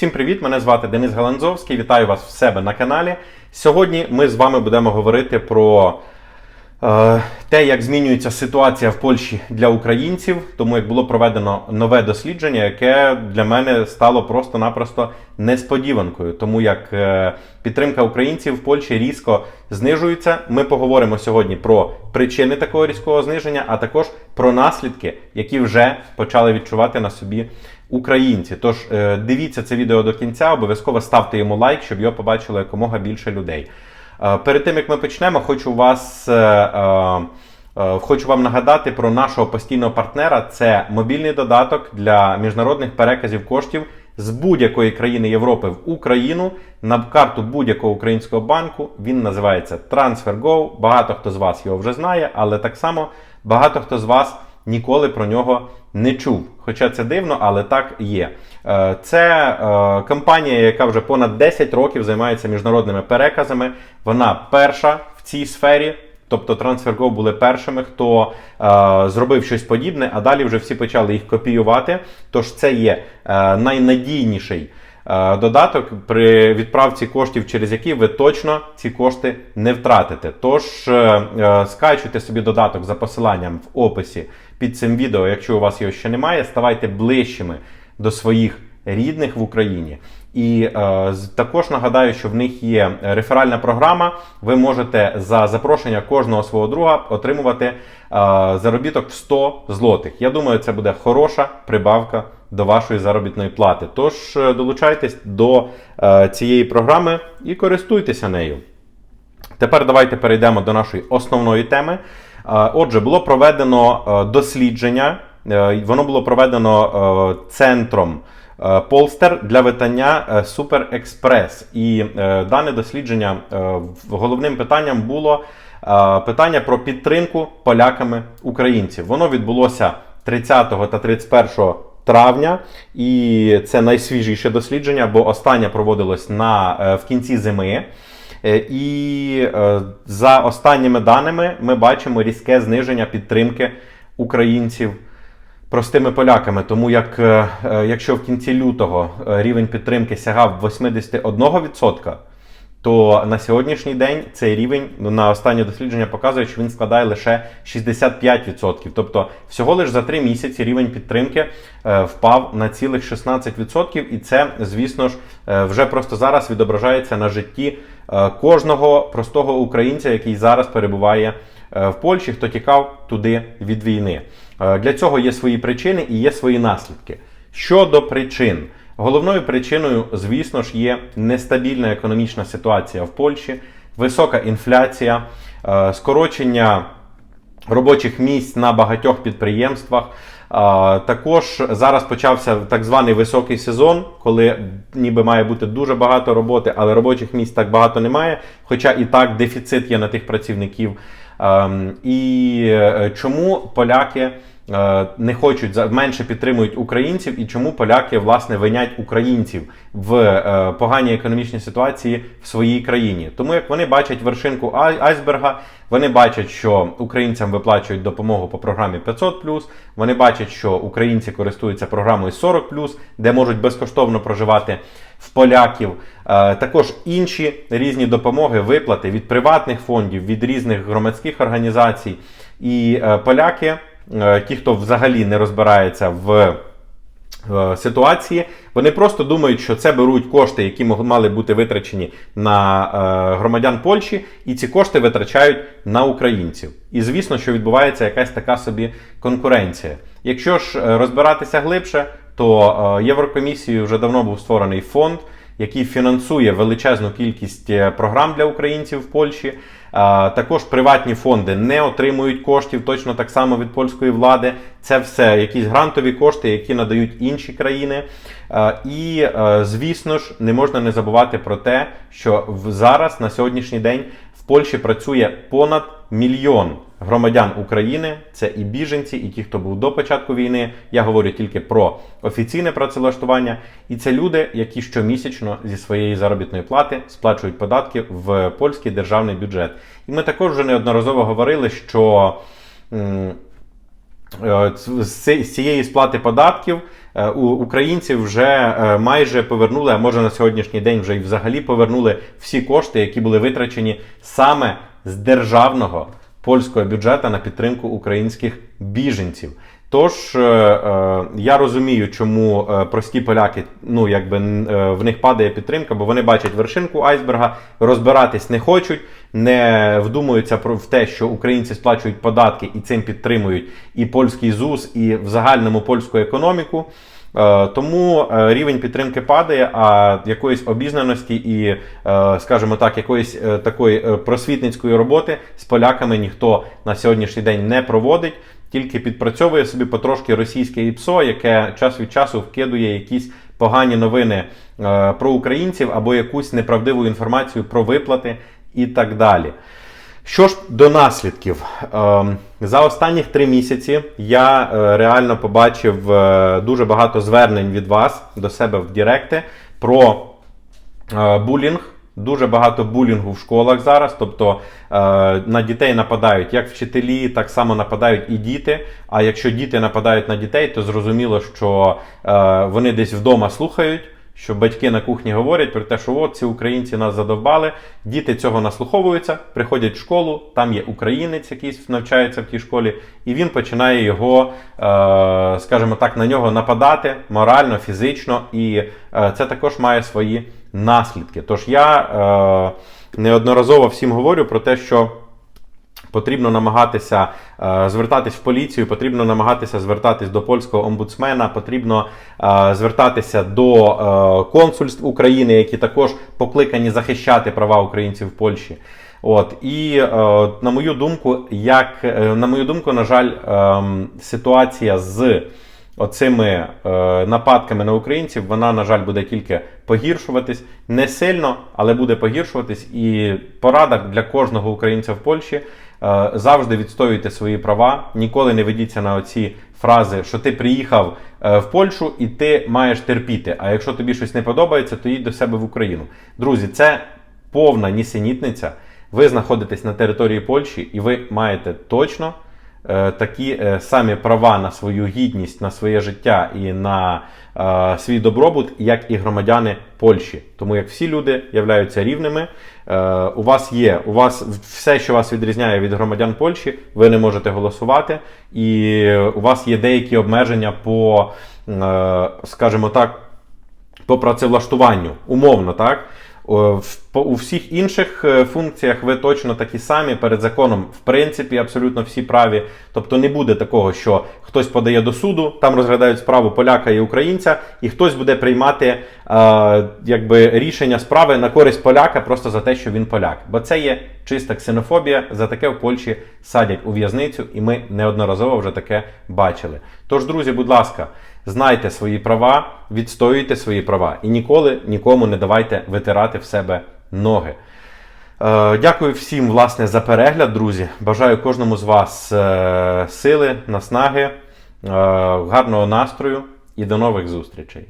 Всім привіт! Мене звати Денис Галанзовський. Вітаю вас в себе на каналі. Сьогодні ми з вами будемо говорити про е, те, як змінюється ситуація в Польщі для українців. Тому як було проведено нове дослідження, яке для мене стало просто-напросто несподіванкою. Тому як е, підтримка українців в Польщі різко знижується. Ми поговоримо сьогодні про причини такого різкого зниження, а також про наслідки, які вже почали відчувати на собі українці. Тож е, дивіться це відео до кінця, обов'язково ставте йому лайк, щоб його побачило якомога більше людей. Е, Перед тим як ми почнемо, хочу вас. е, Хочу вам нагадати про нашого постійного партнера. Це мобільний додаток для міжнародних переказів коштів з будь-якої країни Європи в Україну на карту будь-якого українського банку. Він називається TransferGo. Багато хто з вас його вже знає, але так само багато хто з вас ніколи про нього не чув. Хоча це дивно, але так є. Е, Це е, компанія, яка вже понад 10 років займається міжнародними переказами. Вона перша в цій сфері. Тобто TransferGo були першими, хто е, зробив щось подібне, а далі вже всі почали їх копіювати. Тож це є е, найнадійніший додаток при відправці коштів, через які ви точно ці кошти не втратите. Тож е, е, скачуйте собі додаток за посиланням в описі під цим відео, якщо у вас його ще немає, ставайте ближчими до своїх рідних в Україні. І е, також нагадаю, що в них є реферальна програма. Ви можете за запрошення кожного свого друга отримувати е, заробіток в 100 злотих. Я думаю, це буде хороша прибавка до вашої заробітної плати. Тож е, долучайтесь до е, цієї програми і користуйтеся нею. Тепер давайте перейдемо до нашої основної теми. Е, Отже, було проведено дослідження. Воно було проведено центром Полстер для видання е, Super Express. І е, дане дослідження е, головним питанням було е, питання про підтримку поляками українців. Воно відбулося 30 та 31 травня, і це найсвіжіше дослідження, бо останнє проводилось на, е, в кінці зими. Е, І е, за останніми даними ми бачимо різке зниження підтримки українців простими поляками. Тому як якщо в кінці лютого рівень підтримки сягав 81%, то на сьогоднішній день цей рівень ну, на останнє дослідження показує, що він складає лише 65%. Тобто, всього лише за три місяці рівень підтримки е, впав на цілих 16%, і це, звісно ж, е, вже просто зараз відображається на житті е, кожного простого українця, який зараз перебуває в Польщі, хто тікав туди від війни. Для цього є свої причини і є свої наслідки. Щодо причин. Головною причиною, звісно ж, є нестабільна економічна ситуація в Польщі, висока інфляція, е, скорочення робочих місць на багатьох підприємствах. Також зараз почався так званий високий сезон, коли ніби має бути дуже багато роботи, але робочих місць так багато немає. Хоча і так дефіцит є на тих працівників. Ем, І е, чому поляки е, не хочуть менше підтримують українців, і чому поляки власне винять українців в е, поганій економічній ситуації в своїй країні? Тому як вони бачать вершинку айсберга, вони бачать, що українцям виплачують допомогу по програмі 500+, вони бачать, що українці користуються програмою 40+, де можуть безкоштовно проживати в поляків. Е, Також інші різні допомоги, виплати від приватних фондів, від різних громадських організацій. І е, поляки, е, ті, хто взагалі не розбирається в е, ситуації, вони просто думають, що це беруть кошти, які мали бути витрачені на е, громадян Польщі, і ці кошти витрачають на українців. І звісно, що відбувається якась така собі конкуренція. Якщо ж е, розбиратися глибше, то е, Єврокомісією вже давно був створений фонд, який фінансує величезну кількість е, програм для українців в Польщі. Також приватні фонди не отримують коштів точно так само від польської влади. Це все якісь грантові кошти, які надають інші країни. І, е, звісно ж, не можна не забувати про те, що зараз на сьогоднішній день в Польщі працює понад мільйон громадян України. Це і біженці, і ті, хто був до початку війни. Я говорю тільки про офіційне працевлаштування. І це люди, які щомісячно зі своєї заробітної плати сплачують податки в польський державний бюджет. І ми також вже неодноразово говорили, що. Е, з цієї сплати податків е, у- українці вже е, майже повернули, а може на сьогоднішній день вже і взагалі повернули всі кошти, які були витрачені саме з державного польського бюджету на підтримку українських біженців. Тож е, е, я розумію, чому е, прості поляки, ну якби в них падає підтримка, бо вони бачать вершинку айсберга, розбиратись не хочуть, не вдумуються про в те, що українці сплачують податки і цим підтримують і польський ЗУС, і в загальному польську економіку. Е, Тому е, рівень підтримки падає, а якоїсь обізнаності і, е, скажімо так, якоїсь такої просвітницької роботи з поляками ніхто на сьогоднішній день не проводить, тільки підпрацьовує собі потрошки російське ІПСО, яке час від часу вкидує якісь погані новини про українців або якусь неправдиву інформацію про виплати і так далі. Що ж до наслідків, Ем, за останніх три місяці я е, реально побачив е, дуже багато звернень від вас до себе в Діректи про е, булінг. Дуже багато булінгу в школах зараз. Тобто на дітей нападають як вчителі, так само нападають і діти. А якщо діти нападають на дітей, то зрозуміло, що вони десь вдома слухають. Що батьки на кухні говорять про те, що от ці українці нас задовбали, діти цього наслуховуються, приходять в школу, там є українець, який навчається в тій школі, і він починає його, е, скажімо так, на нього нападати морально, фізично, і е, це також має свої наслідки. Тож я е, неодноразово всім говорю про те, що. Потрібно намагатися е, звертатись в поліцію, потрібно намагатися звертатись до польського омбудсмена, потрібно е, звертатися до е, консульств України, які також покликані захищати права українців в Польщі. От і на мою думку, як на мою думку, на жаль, е, ситуація з оцими нападками на українців, вона, на жаль, буде тільки погіршуватись не сильно, але буде погіршуватись. І порада для кожного українця в Польщі завжди відстоюйте свої права. Ніколи не ведіться на оці фрази, що ти приїхав е, в Польщу і ти маєш терпіти. А якщо тобі щось не подобається, то їдь до себе в Україну. Друзі, це повна нісенітниця. Ви знаходитесь на території Польщі, і ви маєте точно е, такі е, самі права на свою гідність, на своє життя і на е, свій добробут, як і громадяни Польщі. Тому як всі люди являються рівними, е, у вас є у вас все, що вас відрізняє від громадян Польщі, ви не можете голосувати, і у вас є деякі обмеження по, е, скажімо так, по працевлаштуванню, умовно, так? У всіх інших е, функціях ви точно такі самі перед законом, в принципі, абсолютно всі праві. Тобто не буде такого, що хтось подає до суду, там розглядають справу поляка і українця, і хтось буде приймати е, якби, рішення справи на користь поляка просто за те, що він поляк. Бо це є чиста ксенофобія. За таке в Польщі садять у в'язницю, і ми неодноразово вже таке бачили. Тож, друзі, будь ласка, знайте свої права, відстоюйте свої права і ніколи нікому не давайте витирати в себе ноги. Е, Дякую всім власне за перегляд, друзі. Бажаю кожному з вас е, сили, наснаги, е, гарного настрою і до нових зустрічей.